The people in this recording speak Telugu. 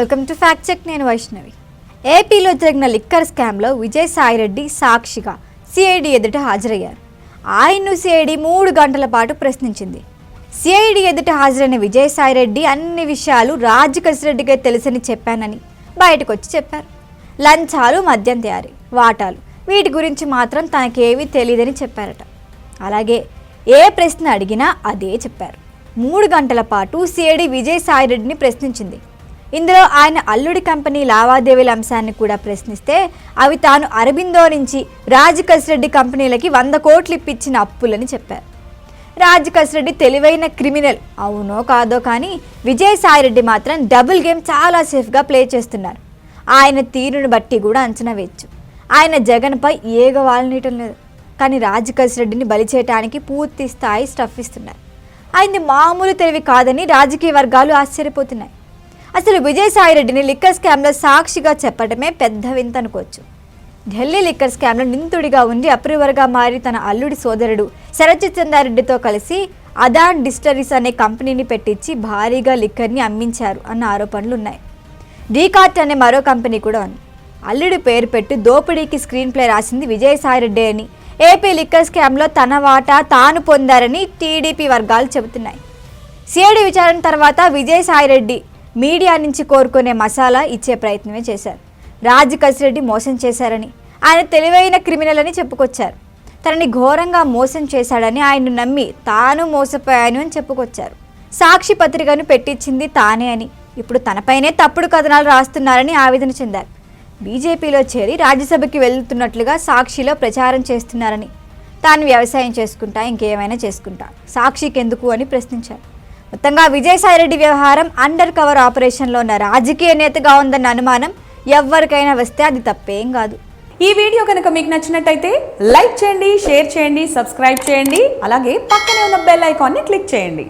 వెల్కమ్ టు ఫ్యాక్ట్ చెక్ నేను వైష్ణవి. ఏపీలో జరిగిన లిక్కర్ స్కామ్లో విజయసాయిరెడ్డి సాక్షిగా సిఐడి ఎదుట హాజరయ్యారు. ఆయన్ను సిఐడి మూడు గంటల పాటు ప్రశ్నించింది. సిఐడి ఎదుట హాజరైన విజయసాయిరెడ్డి అన్ని విషయాలు రాజకసిరెడ్డికే తెలుసని చెప్పానని బయటకు వచ్చి చెప్పారు. లంచాలు మద్యం తయారీ వాటాలు వీటి గురించి మాత్రం తనకేమీ తెలియదని చెప్పారట. అలాగే ఏ ప్రశ్న అడిగినా అదే చెప్పారు. మూడు గంటల పాటు సిఐడి విజయసాయిరెడ్డిని ప్రశ్నించింది. ఇందులో ఆయన అల్లుడి కంపెనీ లావాదేవీల అంశాన్ని కూడా ప్రశ్నిస్తే అవి తాను అరబిందో నుంచి రాజకసిరెడ్డి కంపెనీలకి వంద కోట్లు ఇప్పించిన అప్పులని చెప్పారు. రాజకసిరెడ్డి తెలివైన క్రిమినల్. అవునో కాదో కానీ విజయసాయిరెడ్డి మాత్రం డబుల్ గేమ్ చాలా సేఫ్గా ప్లే చేస్తున్నారు. ఆయన తీరును బట్టి కూడా అంచనా వేయచ్చు. ఆయన జగన్పై ఏగ వాళ్ళనీయటం లేదు. కానీ రాజకసిరెడ్డిని బలి చేయటానికి పూర్తి స్థాయి స్టఫ్ ఇస్తున్నారు. ఆయనది మామూలు తెలివి కాదని రాజకీయ వర్గాలు ఆశ్చర్యపోతున్నాయి. అసలు విజయసాయిరెడ్డిని లిక్కర్ స్కామ్లో సాక్షిగా చెప్పడమే పెద్ద వింత అనుకోవచ్చు. ఢిల్లీ లిక్కర్ స్కామ్లో నిందితుడిగా ఉండి అప్రూవర్గా మారి తన అల్లుడి సోదరుడు శరత్చంద్రారెడ్డితో కలిసి అదాన్ డిస్టరీస్ అనే కంపెనీని పెట్టించి భారీగా లిక్కర్ని అమ్మించారు అన్న ఆరోపణలు ఉన్నాయి డీకార్ట్ అనే మరో కంపెనీ కూడా ఉంది. అల్లుడి పేరు పెట్టి దోపిడీకి స్క్రీన్ ప్లే రాసింది విజయసాయిరెడ్డి అని. ఏపీ లిక్కర్ స్కామ్లో తన వాటా తాను పొందారని టీడీపీ వర్గాలు చెబుతున్నాయి. సిఐడి విచారణ తర్వాత విజయసాయిరెడ్డి మీడియా నుంచి కోరుకునే మసాలా ఇచ్చే ప్రయత్నమే చేశారు. రాజ్ కసిరెడ్డి మోసం చేశారని ఆయన తెలివైన క్రిమినల్ అని చెప్పుకొచ్చారు. తనని ఘోరంగా మోసం చేశాడని ఆయన్ను నమ్మి తాను మోసపోయాను అని చెప్పుకొచ్చారు. సాక్షి పత్రికను పెట్టించింది తానే అని ఇప్పుడు తనపైనే తప్పుడు కథనాలు రాస్తున్నారని ఆవేదన చెందారు. బీజేపీలో చేరి రాజ్యసభకి వెళ్తున్నట్లుగా సాక్షిలో ప్రచారం చేస్తున్నారని తాను వ్యవసాయం చేసుకుంటా ఇంకేమైనా చేసుకుంటా సాక్షికి ఎందుకు అని ప్రశ్నించారు. మొత్తంగా విజయసాయిరెడ్డి వ్యవహారం అండర్ కవర్ ఆపరేషన్లో ఉన్న రాజకీయ నేతగా ఉందన్న అనుమానం ఎవరికైనా వస్తే అది తప్పేం కాదు. ఈ వీడియో కనుక మీకు నచ్చినట్టయితే లైక్ చేయండి షేర్ చేయండి సబ్స్క్రైబ్ చేయండి అలాగే పక్కనే ఉన్న బెల్ ఐకాన్ని క్లిక్ చేయండి.